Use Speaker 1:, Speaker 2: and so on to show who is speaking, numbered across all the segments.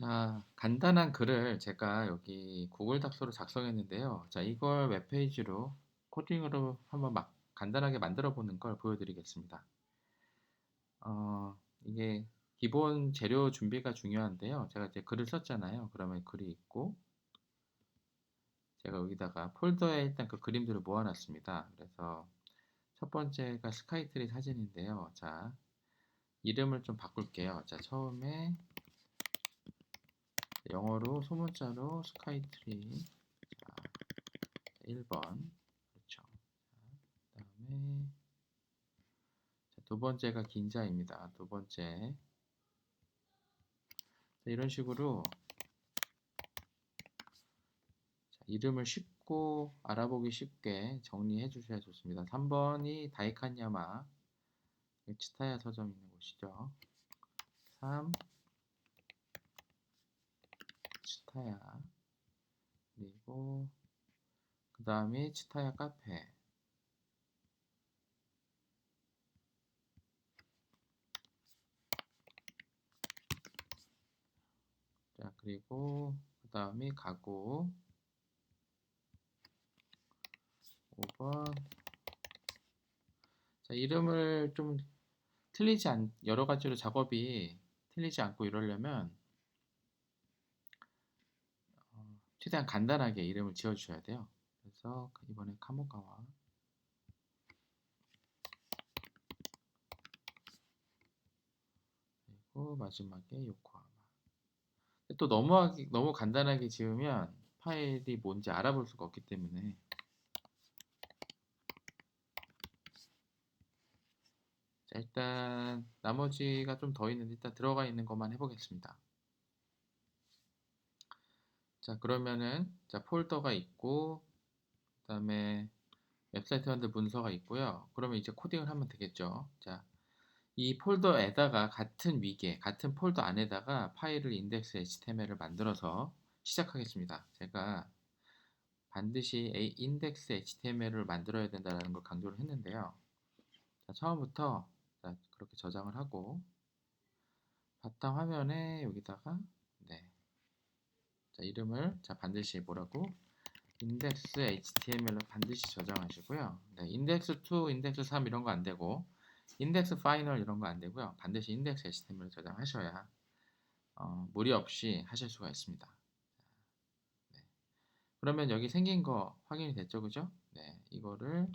Speaker 1: 자, 간단한 글을 제가 여기 구글 닥스로 작성했는데요. 자, 이걸 웹페이지로 코딩으로 한번 막 간단하게 만들어 보는 걸 보여드리겠습니다. 어, 이게 기본 재료 준비가 중요한데요. 제가 이제 글을 썼잖아요. 그러면 글이 있고, 제가 여기다가 폴더에 일단 그 그림들을 모아놨습니다. 그래서 첫 번째가 스카이트리 사진인데요. 자, 이름을 좀 바꿀게요. 자, 처음에 영어로 소문자로 스카이트리 자, 1번 그렇죠. 그 다음에 두 번째가 긴자입니다. 두 번째 자, 이런 식으로 자, 이름을 쉽고 알아보기 쉽게 정리해 주셔야 좋습니다. 3번이 다이칸야마 치타야 서점 있는 곳이죠. 3 치타야. 그리고 그 다음에 치타야 카페. 자 그리고 그 다음에 가구. 5번. 자 이름을 좀 틀리지 않 여러 가지로 작업이 틀리지 않고 이러려면 최대한 간단하게 이름을 지어 주셔야 돼요. 그래서 이번에 카모가와 그리고 마지막에 요코하마. 또 너무 너무 간단하게 지으면 파일이 뭔지 알아볼 수가 없기 때문에 자, 일단 나머지가 좀 더 있는데 일단 들어가 있는 것만 해보겠습니다. 자 그러면은 자 폴더가 있고 그 다음에 웹사이트 만들 문서가 있고요. 그러면 이제 코딩을 하면 되겠죠. 자, 이 폴더에다가 같은 위계, 같은 폴더 안에다가 파일을 인덱스 HTML을 만들어서 시작하겠습니다. 제가 반드시 인덱스 HTML을 만들어야 된다는 걸 강조를 했는데요. 자, 처음부터 자, 그렇게 저장을 하고 바탕 화면에 여기다가 자, 이름을 자 반드시 뭐라고 인덱스 HTML로 반드시 저장하시고요. 네, 인덱스 2, 인덱스 3 이런 거 안 되고 인덱스 파이널 이런 거 안 되고요. 반드시 인덱스 HTML 저장하셔야 어, 무리 없이 하실 수가 있습니다. 네. 그러면 여기 생긴 거 확인이 됐죠, 그죠? 네, 이거를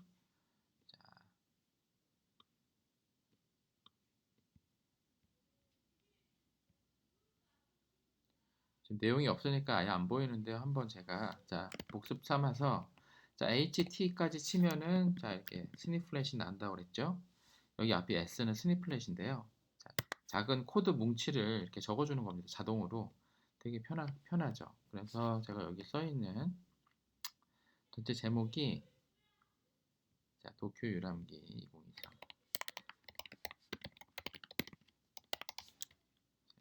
Speaker 1: 내용이 없으니까 아예 안 보이는데요. 한번 제가 자 복습 삼아서 자 HT까지 치면은 자 이렇게 스니플렛이 난다고 그랬죠. 여기 앞에 S는 스니플렛인데요. 자, 작은 코드 뭉치를 이렇게 적어주는 겁니다. 자동으로 되게 편하, 편하죠. 그래서 제가 여기 써 있는 전체 제목이 자 도쿄 유람기 2023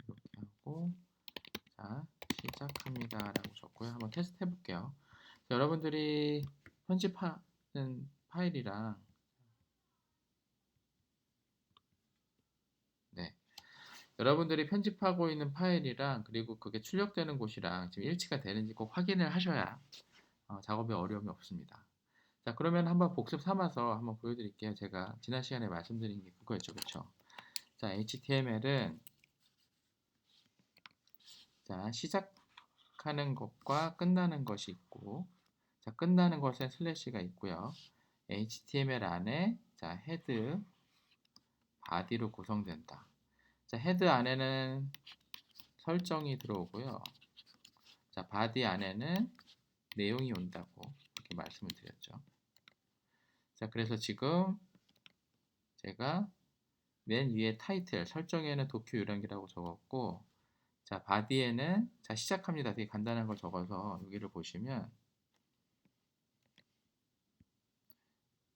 Speaker 1: 이렇게 하고 자 시작합니다 라고 적고요. 한번 테스트 해볼게요. 여러분들이 편집하는 파일이랑 네. 여러분들이 편집하고 있는 파일이랑 그리고 그게 출력되는 곳이랑 지금 일치가 되는지 꼭 확인을 하셔야 어, 작업에 어려움이 없습니다. 자 그러면 한번 복습 삼아서 한번 보여드릴게요. 제가 지난 시간에 말씀드린 게 그거였죠. 그쵸? 자 HTML은 자 시작 시작하는 것과 끝나는 것이 있고 자 끝나는 것에 슬래시가 있고요. HTML 안에 자 헤드 바디로 구성된다. 자 헤드 안에는 설정이 들어오고요. 자 바디 안에는 내용이 온다고 이렇게 말씀을 드렸죠. 자 그래서 지금 제가 맨 위에 타이틀 설정에는 도쿄 유랑기라고 적었고 자, 바디에는 자, 시작합니다. 되게 간단한 걸 적어서 여기를 보시면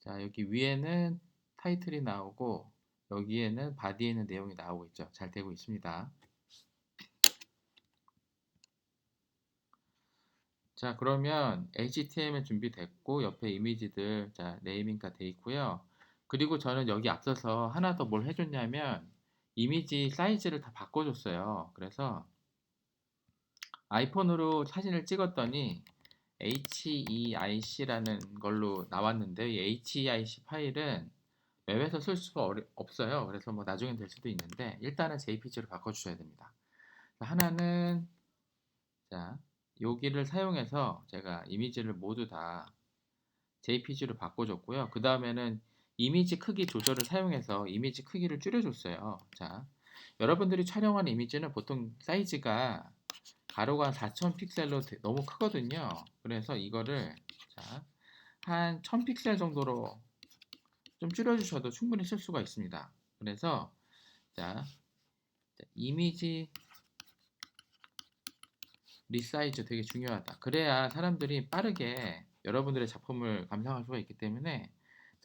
Speaker 1: 자, 여기 위에는 타이틀이 나오고 여기에는 바디에는 내용이 나오고 있죠. 잘 되고 있습니다. 자, 그러면 HTML 준비됐고 옆에 이미지들 자, 네이밍가 돼 있고요. 그리고 저는 여기 앞서서 하나 더 뭘 해줬냐면 이미지 사이즈를 다 바꿔줬어요. 그래서 아이폰으로 사진을 찍었더니 HEIC라는 걸로 나왔는데 이 HEIC 파일은 웹에서 쓸 수가 어려, 없어요. 그래서 뭐 나중엔 될 수도 있는데 일단은 JPG로 바꿔주셔야 됩니다. 하나는 자 여기를 사용해서 제가 이미지를 모두 다 JPG로 바꿔줬고요. 그 다음에는 이미지 크기 조절을 사용해서 이미지 크기를 줄여줬어요. 자, 여러분들이 촬영한 이미지는 보통 사이즈가 가로가 4000 픽셀로 너무 크거든요. 그래서 이거를 자, 한 1000 픽셀 정도로 좀 줄여주셔도 충분히 쓸 수가 있습니다. 그래서 자, 이미지 리사이즈 되게 중요하다. 그래야 사람들이 빠르게 여러분들의 작품을 감상할 수가 있기 때문에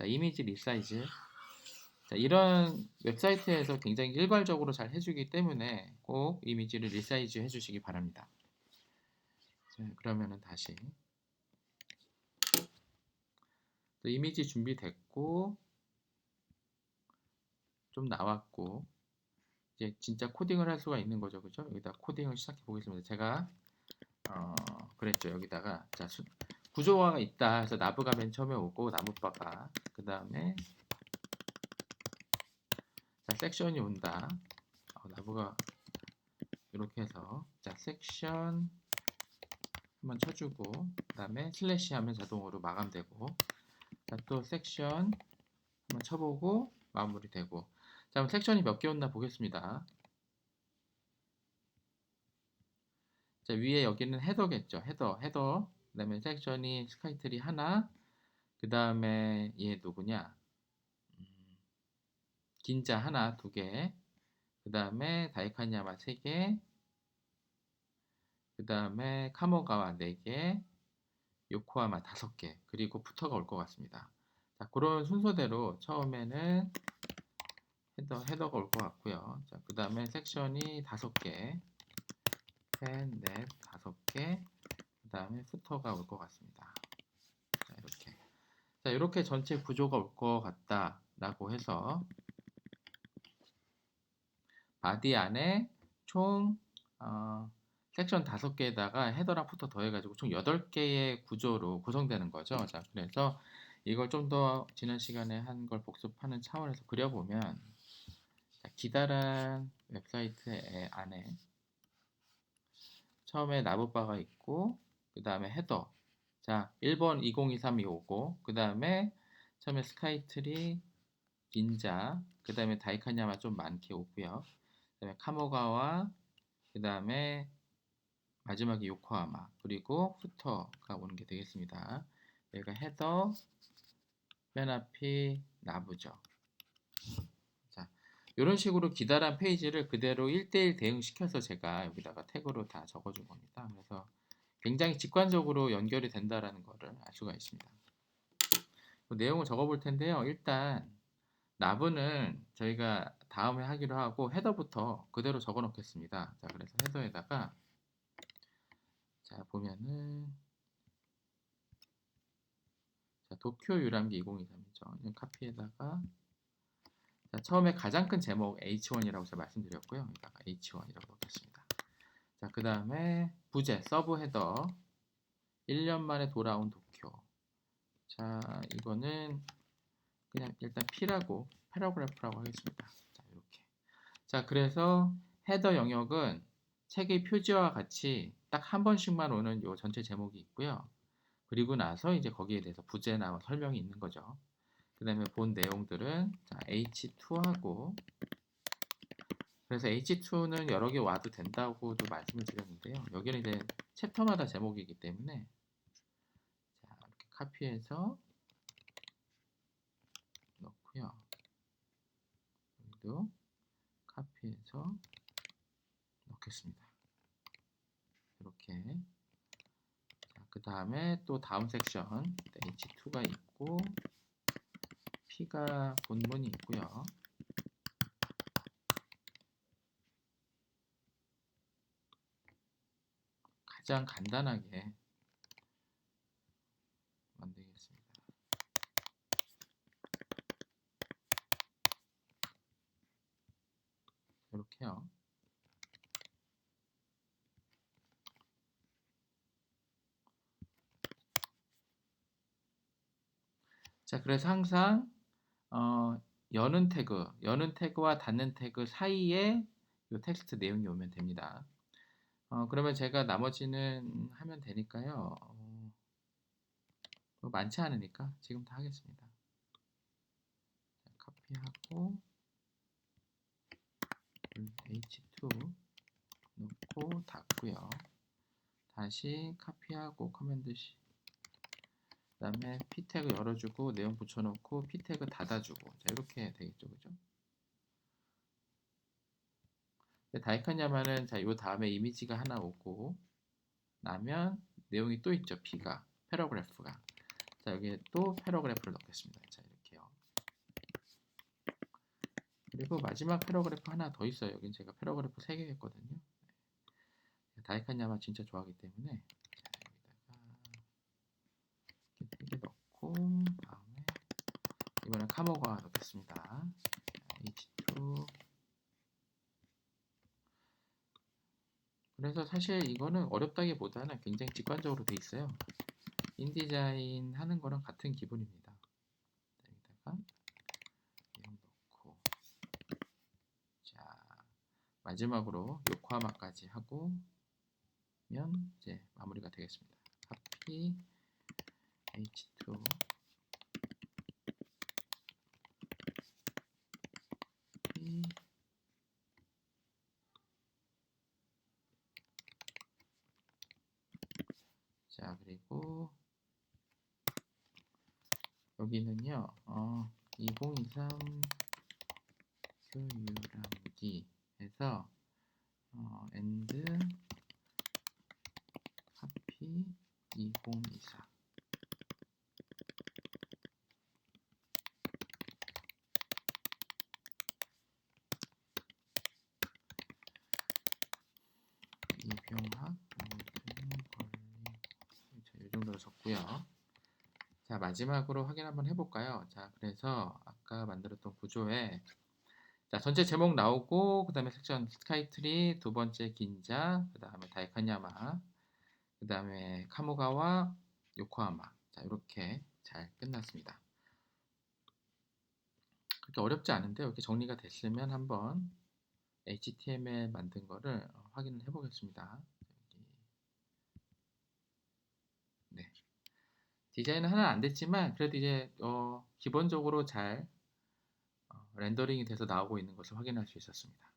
Speaker 1: 자, 이미지 리사이즈 자, 이런 웹사이트에서 굉장히 일괄적으로 잘 해주기 때문에 꼭 이미지를 리사이즈 해주시기 바랍니다. 자, 그러면은 다시 이미지 준비됐고 좀 나왔고 이제 진짜 코딩을 할 수가 있는 거죠, 그죠? 여기다 코딩을 시작해 보겠습니다. 제가 어, 그랬죠. 여기다가 자 수, 구조화가 있다 해서 나브가 맨 처음에 오고 나무바가 그 다음에 자 섹션이 온다. 어, 나브가 이렇게 해서 자 섹션 한번 쳐주고 그 다음에 슬래시 하면 자동으로 마감되고 자, 또 섹션 한번 쳐보고 마무리되고 자 그럼 섹션이 몇 개 온나 보겠습니다. 자, 위에 여기는 헤더겠죠. 헤더, 헤더. 그 다음에 섹션이 스카이트리 하나. 그 다음에 얘 누구냐? 음, 긴자 하나, 두 개. 그 다음에 다이카냐마 세 개. 그 다음에 카모가와 네 개. 요코하마 다섯 개. 그리고 푸터가 올 것 같습니다. 자, 그런 순서대로 처음에는 헤더, 헤더가 올 것 같고요. 자, 그 다음에 섹션이 다섯 개. 셋, 넷, 다섯 개. 그 다음에 푸터가 올 것 같습니다. 자, 이렇게. 전체 구조가 올 것 같다라고 해서 바디 안에 총 어, 섹션 다섯 개에다가 헤더랑 푸터 더해가지고 총 여덟 개의 구조로 구성되는 거죠. 자, 그래서 이걸 좀 더 지난 시간에 한 걸 복습하는 차원에서 그려보면 자, 기다란 웹사이트 안에 처음에 나무바가 있고 그 다음에 헤더 자 1번 2023이 오고 그 다음에 처음에 스카이트리 닌자 그 다음에 다이카냐마 좀 많게 오고요. 그 다음에 카모가와 그 다음에 마지막에 요코하마 그리고 후터가 오는 게 되겠습니다. 여기가 헤더 맨 앞이 나부죠 이런 식으로 기다란 페이지를 그대로 1대1 대응시켜서 제가 여기다가 태그로 다 적어준 겁니다. 그래서 굉장히 직관적으로 연결이 된다라는 것을 알 수가 있습니다. 그 내용을 적어볼 텐데요. 일단 나브는 저희가 다음에 하기로 하고 헤더부터 그대로 적어 놓겠습니다. 자, 그래서 헤더에다가 자, 보면은 자, 도쿄 유람기 2023이죠. 카피에다가 자, 처음에 가장 큰 제목 H1이라고 제가 말씀드렸고요. 여기다가 H1이라고 넣겠습니다. 자, 그 다음에 부제, 서브 헤더 1년 만에 돌아온 도쿄 자, 이거는 그냥 일단 P라고 패러그래프라고 하겠습니다. 자, 이렇게. 자, 그래서 헤더 영역은 책의 표지와 같이 딱 한 번씩만 오는 요 전체 제목이 있고요. 그리고 나서 이제 거기에 대해서 부제나 설명이 있는 거죠. 그 다음에 본 내용들은 자, H2하고 그래서 H2는 여러 개 와도 된다고도 말씀을 드렸는데요. 여기는 이제 챕터마다 제목이기 때문에 자, 이렇게 카피해서 넣고요. 여기도 카피해서 넣겠습니다. 이렇게 그 다음에 또 다음 섹션 H2가 있고 P가 본문이 있고요. 가장 간단하게 만들겠습니다. 이렇게요. 자, 그래서 항상 어, 여는 태그, 여는 태그와 닫는 태그 사이에 이 텍스트 내용이 오면 됩니다. 어, 그러면 제가 나머지는 하면 되니까요. 어, 뭐 많지 않으니까 지금 다 하겠습니다. 자, 카피하고 H2 놓고 닫고요. 다시 카피하고 커맨드 C 그 다음에 p 태그 열어주고 내용 붙여놓고 p 태그 닫아주고 자 이렇게 되겠죠 그죠 다이카냐마는 자 요 다음에 이미지가 하나 오고 나면 내용이 또 있죠 p가 패러그래프가. 자 여기에 또 패러그래프를 넣겠습니다. 자 이렇게요. 그리고 마지막 패러그래프 하나 더 있어요. 여긴 제가 패러그래프 3개 했거든요. 다이카냐마 진짜 좋아하기 때문에 이렇게 넣고 다음에 이번엔 카모가 넣겠습니다. H2 그래서 사실 이거는 어렵다기보다는 굉장히 직관적으로 돼 있어요. 인디자인 하는 거랑 같은 기분입니다. 여기다가 내용 넣고 자 마지막으로 요코하마까지 하고 면 이제 마무리가 되겠습니다. 카피 H2 P 자 그리고 여기는요 어, 2023 교유람기 해서 어, and 하피 2024 이병학 적고요. 자 마지막으로 확인 한번 해볼까요? 자 그래서 아까 만들었던 구조에 자 전체 제목 나오고 그 다음에 섹션 스카이트리 두 번째 긴자 그 다음에 다이카냐마 그 다음에 카모가와 요코하마 자 이렇게 잘 끝났습니다. 그렇게 어렵지 않은데 이렇게 정리가 됐으면 한번 HTML 만든 거를 어, 확인을 해 보겠습니다. 네. 디자인은 하나 안 됐지만 그래도 이제 어, 기본적으로 잘 어, 렌더링이 돼서 나오고 있는 것을 확인할 수 있었습니다.